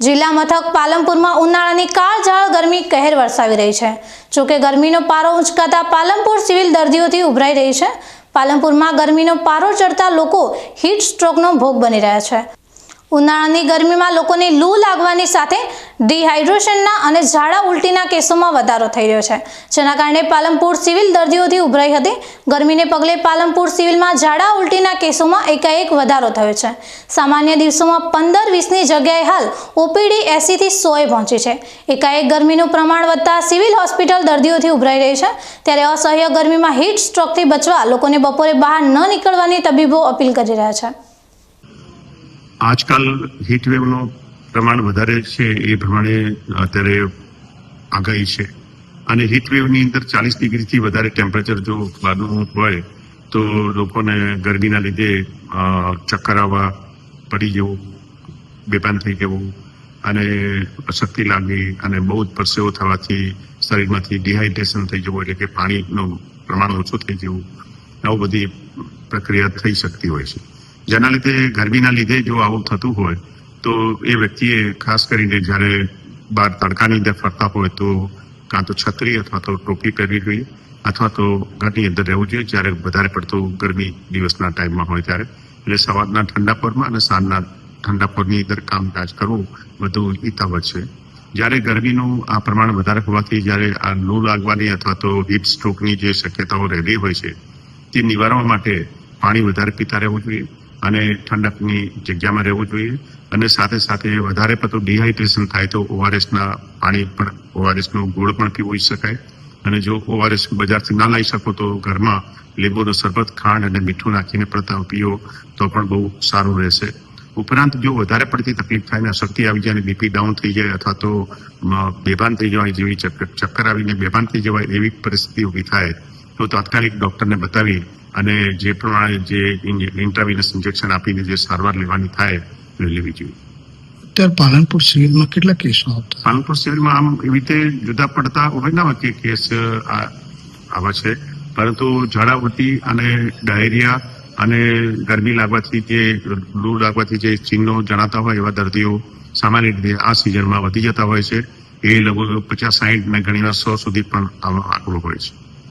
જિલ્લા મથક પાલનપુરમાં ઉનાળાની કાળઝાળ ગરમી કહેર વરસાવી રહી છે. જોકે ગરમીનો પારો ઉંચકાતા પાલનપુર સિવિલ દર્દીઓથી ઉભરાઈ રહી છે. પાલનપુરમાં ગરમીનો પારો ચડતા લોકો હીટ સ્ટ્રોકનો ભોગ બની રહ્યા છે. ઉનાળાની ગરમીમાં લોકોને લૂ લાગવાની સાથે ડિહાઇડ્રેશનના અને ઝાડા ઉલટીના કેસોમાં વધારો થઈ રહ્યો છે, જેના કારણે પાલનપુર સિવિલ દર્દીઓથી ઉભરાઈ હતી. ગરમીને પગલે પાલમપુર સિવિલમાં ઝાડા ઉલટીના કેસોમાં એકાએક વધારો થયો છે. સામાન્ય દિવસોમાં પંદર વીસની જગ્યાએ હાલ ઓપીડી એસીથી સોએ પહોંચી છે. એકાએક ગરમીનું પ્રમાણ વધતા સિવિલ હોસ્પિટલ દર્દીઓથી ઉભરાઈ રહી છે. ત્યારે અસહ્ય ગરમીમાં હીટ સ્ટ્રોકથી બચવા લોકોને બપોરે બહાર ન નીકળવાની તબીબો અપીલ કરી રહ્યા છે. આજકાલ હીટવેવનું પ્રમાણ વધારે છે એ પ્રમાણે અત્યારે આગાહી છે. અને હીટવેવની અંદર ચાલીસ ડિગ્રીથી વધારે ટેમ્પરેચર જો બહારનું હોય, તો લોકોને ગરમીના લીધે ચક્કર આવવા પડી જવું, બેભાન થઈ જવું અને અશક્તિ લાગવી અને બહુ જ પરસેવો થવાથી શરીરમાંથી ડિહાઇડ્રેશન થઈ જવું એટલે કે પાણીનું પ્રમાણ ઓછું થઈ જવું, આવું બધી પ્રક્રિયા થઈ શકતી હોય છે. જેના લીધે ગરમીના લીધે જો આવું થતું હોય તો એ વ્યક્તિએ ખાસ કરીને જ્યારે બહાર તડકાની અંદર ફરતા હોય તો કાં તો છત્રી અથવા તો ટોપી પહેરવી જોઈએ, અથવા તો ઘરની અંદર રહેવું જોઈએ, જ્યારે વધારે પડતું ગરમી દિવસના ટાઈમમાં હોય ત્યારે. એટલે સવારના ઠંડા પરમાં અને સાંજના ઠંડા પરની અંદર કામકાજ કરવું વધુ હિતાવહ છે. જ્યારે ગરમીનું આ પ્રમાણ વધારે હોવાથી જ્યારે આ લૂ લાગવાની અથવા તો હીટ સ્ટ્રોકની જે શક્યતાઓ રહેલી હોય છે, તે નિવારવા માટે પાણી વધારે પીતા રહેવું જોઈએ. અને ઠંડકની જગ્યામાં રહેવું જોઈએ. અને સાથે સાથે વધારે પડતું ડિહાઇડ્રેશન થાય તો ઓઆરએસના પાણી પણ, ઓઆરએસનો ગોળ પણ પીવી શકાય. અને જો ઓઆરએસ બજારથી ના લાવી શકો તો ઘરમાં લીંબુનો શરબત, ખાંડ અને મીઠું નાખીને પણ પીવો તો પણ બહુ સારું રહેશે. ઉપરાંત જો વધારે પડતી તકલીફ થાય ને શક્તિ આવી જાય અને બીપી ડાઉન થઈ જાય અથવા તો બેભાન થઈ જવાય જેવી ચક્કર આવીને બેભાન થઈ જવાય એવી પરિસ્થિતિ ઊભી થાય, તો તાત્કાલિક ડોક્ટરને બતાવી અને જે પ્રમાણે જે ઇન્ટ્રાવિનસ ઇન્જેક્શન આપીને જે સારવાર લેવાની થાય એ લેવી જોઈએ. અત્યારે પાલનપુર સિવિલમાં કેટલા કેસો આવતા? પાલનપુર સિવિલમાં આમ એવી રીતે જુદા પડતા હોય ના કે કેસ આવા છે. પરંતુ ઝાડાવટી અને ડાયરિયા અને ગરમી લાગવાથી જે લૂ લાગવાથી જે ચિહ્નો જણાતા હોય એવા દર્દીઓ સામાન્ય રીતે આ સિઝનમાં વધી જતા હોય છે. એ લગભગ પચાસ સાહીઠ ને ઘણીવાર સો સુધી પણ આવા આંકડો હોય છે.